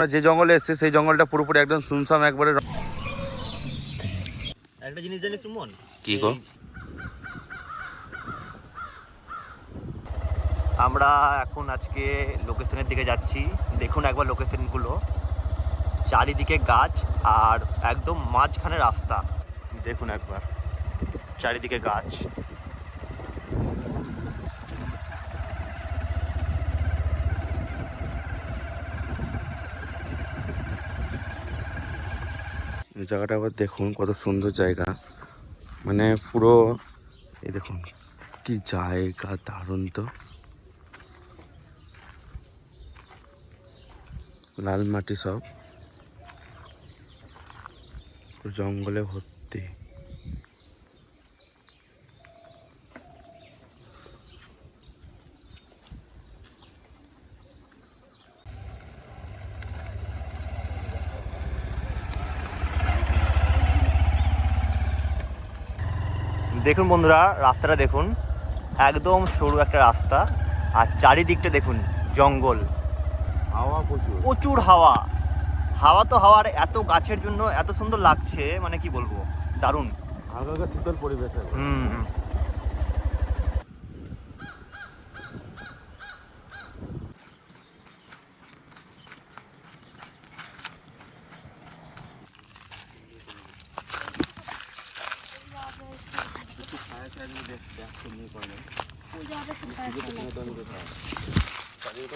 আমরা যে জঙ্গলে এসেছি সেই জঙ্গলটা পুরোপুরি একদম শুনশাম একবারে একটা জিনিস জানিস সুমন? কি গো? আমরা এখন আজকে লোকেশনের দিকে যাচ্ছি। দেখুন একবার লোকেশনগুলো চারিদিকে গাছ আর একদম মাঝখানে রাস্তা। দেখুন একবার। চারিদিকে গাছ। এই জায়গাটা আবার দেখুন, কত সুন্দর জায়গা। মানে পুরো, এই দেখুন, কি জায়গা, দারুণ তো। লাল মাটি সব। জঙ্গলে ভর্তি। দেখুন বন্ধুরা রাস্তাটা দেখুন। একদম সরু একটা রাস্তা। আর চারিদিকটা দেখুন জঙ্গল। হাওয়া প্রচুর। প্রচুর হাওয়া। হাওয়া তো হাওয়ার এত গাছের জন্য এত সুন্দর লাগছে মানে কি বলব? দারুণ। হালকা শীতল পরিবেশ হুম।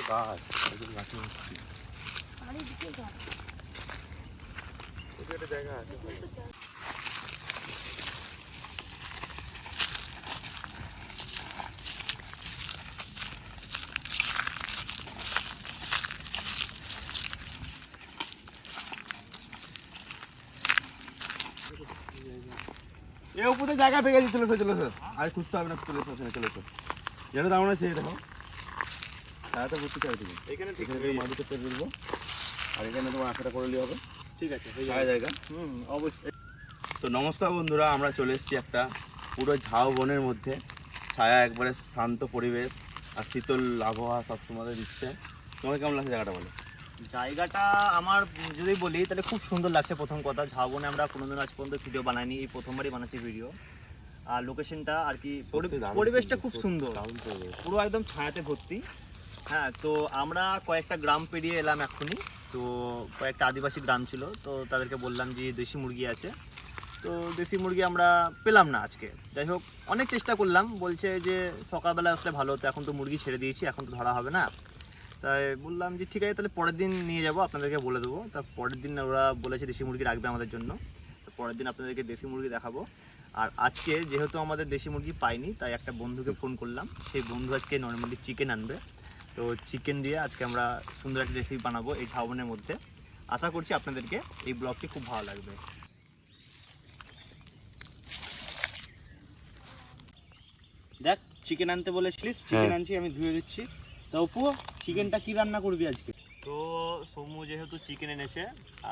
গাছ জায়গা আছে এ উপরে জায়গা পেয়ে গেছি চলেছে চলেছে আর খুঁজতে হবে না চলেছে চলেছে চলেছে যেটা দাম আছে দেখো। ছায়াটা করতে চাই তুমি এখানে ঠিক এখানে থেকে মাটিতে দিবো। আর এখানে তোমার আশাটা করে নিলে হবে। ঠিক আছে ছায়া জায়গা। হুম অবশ্যই। তো নমস্কার বন্ধুরা আমরা চলে এসেছি একটা পুরো ঝাউ বনের মধ্যে। ছায়া একবারে শান্ত পরিবেশ আর শীতল আবহাওয়া সব তোমাদের দিচ্ছে। তোমার কেমন লাগছে জায়গাটা বলো? জায়গাটা আমার যদি বলি তাহলে খুব সুন্দর লাগছে প্রথম কথা। ঝাউবনে আমরা কোনোদিন আজ পর্যন্ত ভিডিও বানাইনি এই প্রথমবারই বানাচ্ছি ভিডিও আর লোকেশনটা আর কি পরি- পরিবেশটা খুব সুন্দর। পুরো একদম ছায়াতে ভর্তি। হ্যাঁ তো আমরা কয়েকটা গ্রাম পেরিয়ে এলাম এক্ষুনি। তো কয়েকটা আদিবাসী গ্রাম ছিল, তো তাদেরকে বললাম যে দেশি মুরগি আছে। তো দেশি মুরগি আমরা পেলাম না আজকে। যাই হোক, অনেক চেষ্টা করলাম, বলছে যে সকালবেলা আসলে ভালো হতো এখন তো মুরগি ছেড়ে দিয়েছি, এখন তো ধরা হবে না। তাই বললাম যে ঠিক আছে, তাহলে পরের দিন নিয়ে যাব, আপনাদেরকে বলে দেবো। তা পরের দিন ওরা বলেছে দেশি মুরগি রাখবে আমাদের জন্য। তো পরের দিন আপনাদেরকে দেশি মুরগি দেখাবো। আর আজকে যেহেতু আমাদের দেশি মুরগি পাইনি, তাই একটা বন্ধুকে ফোন করলাম। সেই বন্ধু আজকে নর্মালি চিকেন আনবে। তো চিকেন দিয়ে আজকে আমরা সুন্দর একটা রেসিপি বানাবো এই ঝাউবনের মধ্যে। আশা করছি আপনাদেরকে এই ব্লগটি খুব ভালো লাগবে। দেখ চিকেন আনতে বলেছিলিস চিকেন হ্যাঁ। আনছি আমি ধুয়ে দিচ্ছি। তা অপু চিকেনটা কি রান্না করবি আজকে? তো সৌমু যেহেতু চিকেন এনেছে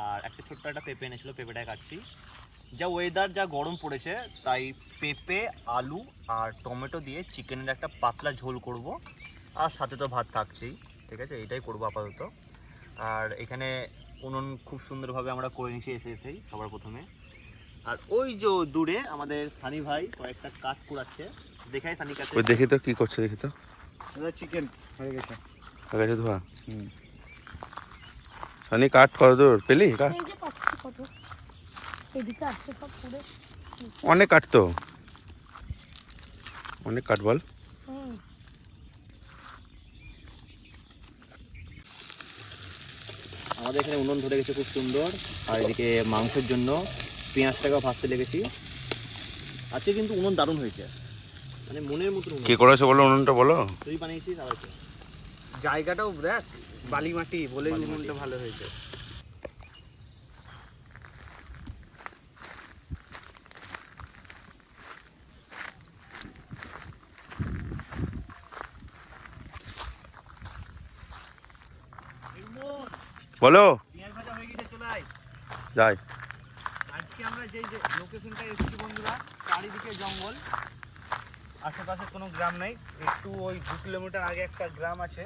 আর একটা ছোট্ট একটা পেঁপে এনেছিল পেঁপেটা কাটছি। যা ওয়েদার যা গরম পড়েছে তাই পেঁপে আলু আর টমেটো দিয়ে চিকেনের একটা পাতলা ঝোল করব। আর সাথে তো ভাত থাকছেই ঠিক আছে? এটাই করব আপাতত। আর এখানে উনুন খুব সুন্দরভাবে আমরা করে নিয়েছি এসে এসেই সবার প্রথমে। আর ওই যে দূরে আমাদের সানি ভাই কয়েকটা কাঠ কুড়াচ্ছে। দেখাই সানি কাছে ওই দেখি তো কি করছে দেখি তো। চিকেন হয়ে গেছে। আগে ধোয়া? সানি কাঠ কত দূর? পেলি? কাঠ? এই যে পাচ্ছি কত? এদিকে আছে সব পুরো অনেক কাঠ তো। অনেক কাঠ বল। আমাদের এখানে উনুন ধরে গেছে খুব সুন্দর। আর এদিকে মাংসের জন্য পেঁয়াজটাকেও ভাজতে লেগেছি। আজকে কিন্তু উনুন দারুণ হয়েছে। মানে মনের মতন কি করেছে বলো উনুনটা বলো? তুই বানিয়েছিস আবার? জায়গাটাও দেখ বালি মাটি বলে উনুনটা ভালো হয়েছে। বলো। পেঁয়াজ ভাজা হয়ে গেছে চলে আয় যাই। আজকে আমরা যেই যে লোকেশনটা এসেছি বন্ধুরা চারিদিকে জঙ্গল আশেপাশে কোনো গ্রাম নেই একটু ওই দু কিলোমিটার আগে একটা গ্রাম আছে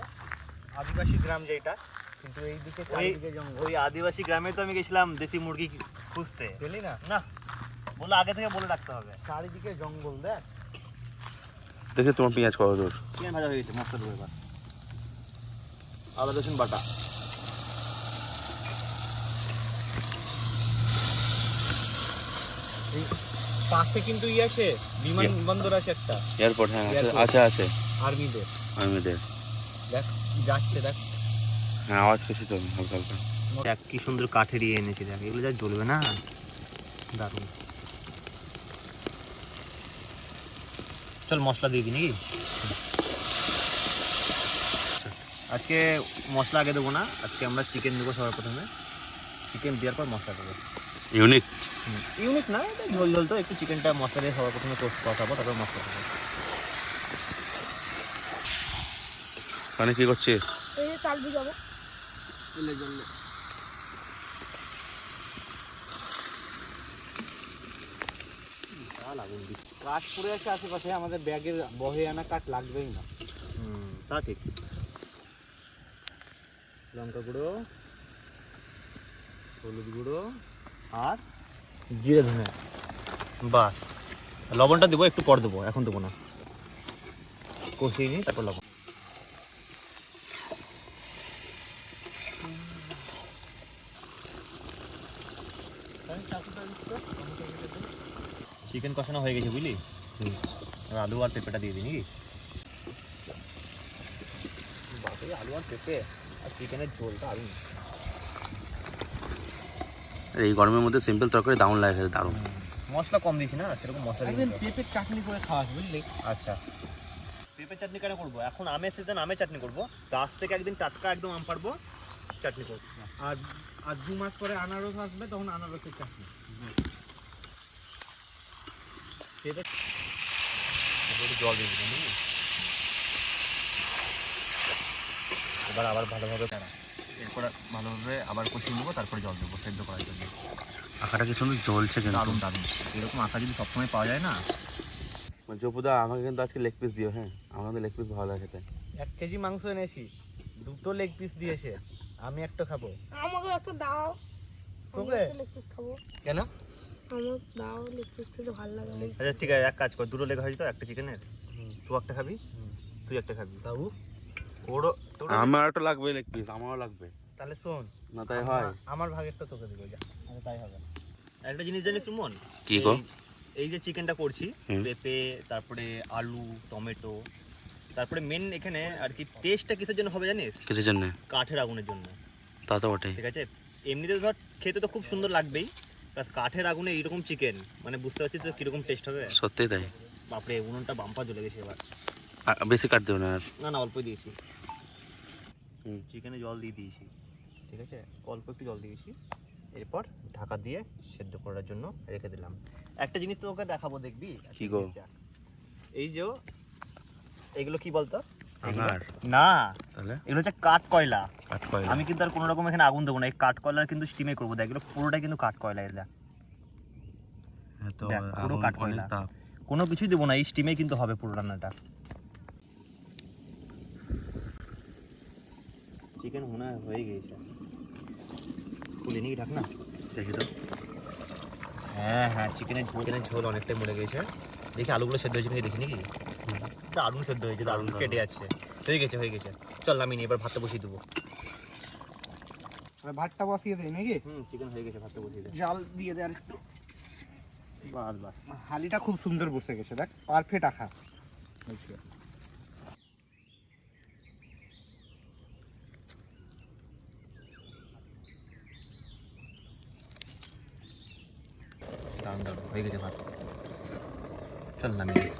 আদিবাসী গ্রাম যেটা কিন্তু ওই চারিদিকে জঙ্গল। ওই আদিবাসী গ্রামে তো আমি গেছিলাম দেশি মুরগি খুঁজতে। পেলি না? না বলে আগে থেকে বলে রাখতে হবে। চারিদিকে জঙ্গল দেখ। দেখে তোমার পেঁয়াজ কত দূর? চিকেন ভাজা হয়ে গেছে মশলা দেবো এবার। আদা রসুন বাটা। পাশে কিন্তু ই আছে বিমানবন্দর আছে একটা। এয়ারপোর্ট হ্যাঁ আছে আছে আছে। আর্মিদের আর্মিদের দেখ যাচ্ছে দেখ। হ্যাঁ আওয়াজ তো হালকা হালকা। দেখ কি সুন্দর কাঠের ইয়ে এনেছে দেখ এগুলো যা জ্বলবে না? দারুণ। চল মশলা দিয়ে দিই নাকি? আজকে মশলা আগে দেবো না আজকে আমরা চিকেন দেবো সবার প্রথমে। চিকেন দেওয়ার পর মশলা দেবো। ইউনিক ইউনিক না এটা ঝোল ঝোল তো একটু চিকেনটা মশলা দিয়ে সবার প্রথমে টোস্ট কষাবো তারপর মশলা দেবো। মানে কি করছিস এই যে চাল ভিজাবো। জলে কাঠ পড়ে আছে আশেপাশে আমাদের ব্যাগের বহে আনা কাঠ লাগবেই না। হুম তা ঠিক। লঙ্কা গুঁড়ো হলুদ গুঁড়ো আর জিরে ধনে। বাস। লবণটা দেবো একটু পর দেবো এখন দেবো না। কষিয়ে নিই তারপর লবণ। চিকেন কষানো হয়ে গেছে বুঝলি? আলু আর পেঁপেটা দিয়ে দিই নাকি? আলু আর পেঁপে আর চিকেনের ঝোলটা আমি এই গরমের মধ্যে সিম্পল তরকারি দারুণ লাগে খেতে, দারুণ। মশলা কম দিয়েছি না? সেরকম মশলা একদিন পেঁপের চাটনি করে খাওয়াস বুঝলি? আচ্ছা। পেঁপে চাটনি কেন করব? এখন আমের সিজন আমের চাটনি করব। গাছ থেকে একদিন টাটকা একদম আম পারব চাটনি করব। আর আর দু মাস পরে আনারস আসবে তখন আনারসের চাটনি। পেঁপে একটু জল দিয়ে দিলাম বুঝলি? এবার আবার ভালোভাবে এরপর ভালোভাবে আবার কষিয়ে নেব তারপরে জল দেবো সেদ্ধ করার জন্য। আঁকাটা কি সুন্দর জ্বলছে কিন্তু। দারুণ দারুণ। এরকম আঁকা যদি সবসময় পাওয়া যায় না? জপুদা আমাকে কিন্তু আজকে লেগ পিস দিও হ্যাঁ? আমার কিন্তু লেগ পিস ভালো লাগে খেতে। এক কেজি মাংস এনেছি দুটো লেগ পিস দিয়েছে আমি একটা খাব। আমাকে একটা দাও। তোকে? লেগ পিস খাব। কেন? আমার দাও লেগ পিস খেতে ভালো লাগে আচ্ছা ঠিক আছে এক কাজ কর দুটো লেগ হয়েছে তো একটা চিকেনের তুই একটা খাবি? তুই একটা খাবি। বাবু ওরও তোর আমার একটা লাগবে লেগ পিস আমারও লাগবে। তাহলে শোন। না তাই হয়। আমার- ভাগেরটা তোকে দিব যা। আচ্ছা তাই হবে। একটা জিনিস জানিস সুমন? কি গো? এই- যে চিকেনটা করছি পেঁপে তারপরে আলু টমেটো তারপরে মেন এখানে আর কি টেস্টটা কিসের জন্য হবে জানিস? কিসের জন্য? কাঠের আগুনের জন্য। তা তো বটে ঠিক আছে? এমনিতে ধর খেতে তো খুব সুন্দর লাগবেই প্লাস কাঠের আগুনে এইরকম চিকেন মানে বুঝতে পারছিস তো কীরকম টেস্ট হবে? সত্যি তাই। বাপরে উনুনটা বাম্পা জ্বলে গেছে এবার। বেশি কাট দেবো না আর। না না অল্পই দিয়েছি। হুম। চিকেনে জল দিয়ে দিয়েছি। ঠিক আছে? অল্প একটু জল দিয়েছি। এরপর ঢাকা দিয়ে সেদ্ধ করার জন্য রেখে দিলাম। একটা জিনিস তোকে দেখাবো দেখবি? কি গো? এই যে এগুলো কি বলতো? না তাহলে? এগুলো হচ্ছে কাঠ কয়লা কাট কয়লা আমি কিন্তু আর কোনো রকম এখানে আগুন দেবো না। এই কাঠ কয়লার কিন্তু স্টিমে করব। দেখ এগুলো পুরোটাই কিন্তু কাঠ কয়লা এর দেখ। হ্যাঁ, পুরো কাঠ কয়লা। কোনো কিছুই দেবো না। এই স্টিমে কিন্তু হবে পুরো রান্নাটা। চিকেন মনে হয় হয়ে গিয়েছে। খুলে নিই ঢাক না দেখি তো। হ্যাঁ হ্যাঁ চিকেনের ঝোল চিকেনের ঝোল অনেকটাই মরে গেছে দেখি আলুগুলো সেদ্ধ হয়েছে নাকি দেখি নাকি? দারুণ সেদ্ধ হয়েছে দারুণ কেটে যাচ্ছে। হয়ে গেছে হয়ে গেছে। চল আমি এবার ভাতটা বসিয়ে দেবো। ভাতটা বসিয়ে দেয় নাকি? হুম চিকেন হয়ে গেছে ভাতটা বসিয়ে দে। জাল দিয়ে দে আর একটু বাস বাস হালিটা খুব সুন্দর বসে গেছে দেখ পারফেক্ট আখা। বুঝলি দারুণ দারুণ হয়ে গেছে ভাত চল নামিয়ে নিই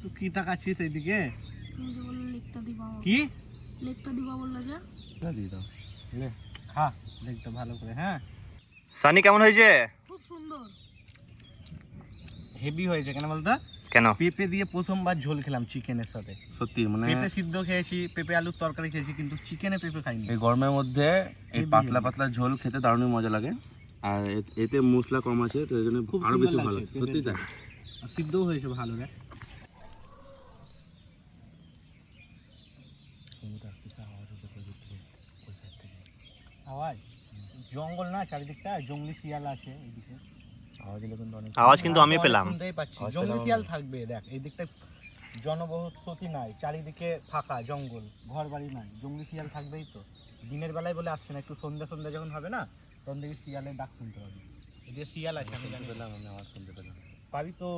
তুই কি তাকাচ্ছিস এইদিকে তুমি যে বললে লেগটা দিবা কি? লেগটা দিবা বললে যে দিয়ে দাও। লে খা দেখতে ভালো করে হ্যাঁ? সানি কেমন হয়েছে? খুব সুন্দর। হেভি হয়েছে কেন বলতো? কেন? পেঁপে দিয়ে প্রথমবার ঝোল খেলাম চিকেনের সাথে। সত্যি মানে পেঁপে সিদ্ধ খেয়েছি পেঁপে আলুর তরকারি খেয়েছি কিন্তু চিকেনে পেঁপে খাইনি। এই গরমের মধ্যে এই পাতলা পাতলা ঝোল খেতে দারুণই মজা লাগে। আর এতে মশলা কম আছে তো জন্য খুব আরও বেশি ভালো। সত্যি তাই? সিদ্ধও হয়েছে ভালো রে। আওয়াজ? জঙ্গল না চারিদিকটা জঙ্গলি শিয়াল আছে এইদিকে আওয়াজ এলে কিন্তু অনেক আওয়াজ কিন্তু আমি পেলাম। শুনতেই পাচ্ছি। জঙ্গলি শিয়াল থাকবে দেখ এই দিকটা জনবসতি নাই চারিদিকে ফাঁকা জঙ্গল ঘর বাড়ি নাই জঙ্গলি শিয়াল থাকবেই তো। দিনের বেলায় বলে আসছে না একটু সন্ধ্যা সন্ধ্যা যখন হবে না তখন দেখি শিয়ালের ডাক শুনতে পাবি। এদিকে শিয়াল আছে আমি জানি। পেলাম আমি আওয়াজ শুনতে পেলাম। পাবি তো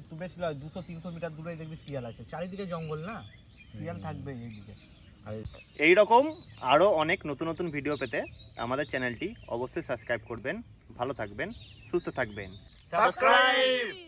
একটু বেশি নয় দুশো তিনশো মিটার দূরে দেখবি শিয়াল আছে। চারিদিকে জঙ্গল না? শিয়াল থাকবে এইদিকে। এই রকম আরও অনেক নতুন নতুন ভিডিও পেতে আমাদের চ্যানেলটি অবশ্যই সাবস্ক্রাইব করবেন ভালো থাকবেন সুস্থ থাকবেন। সাবস্ক্রাইব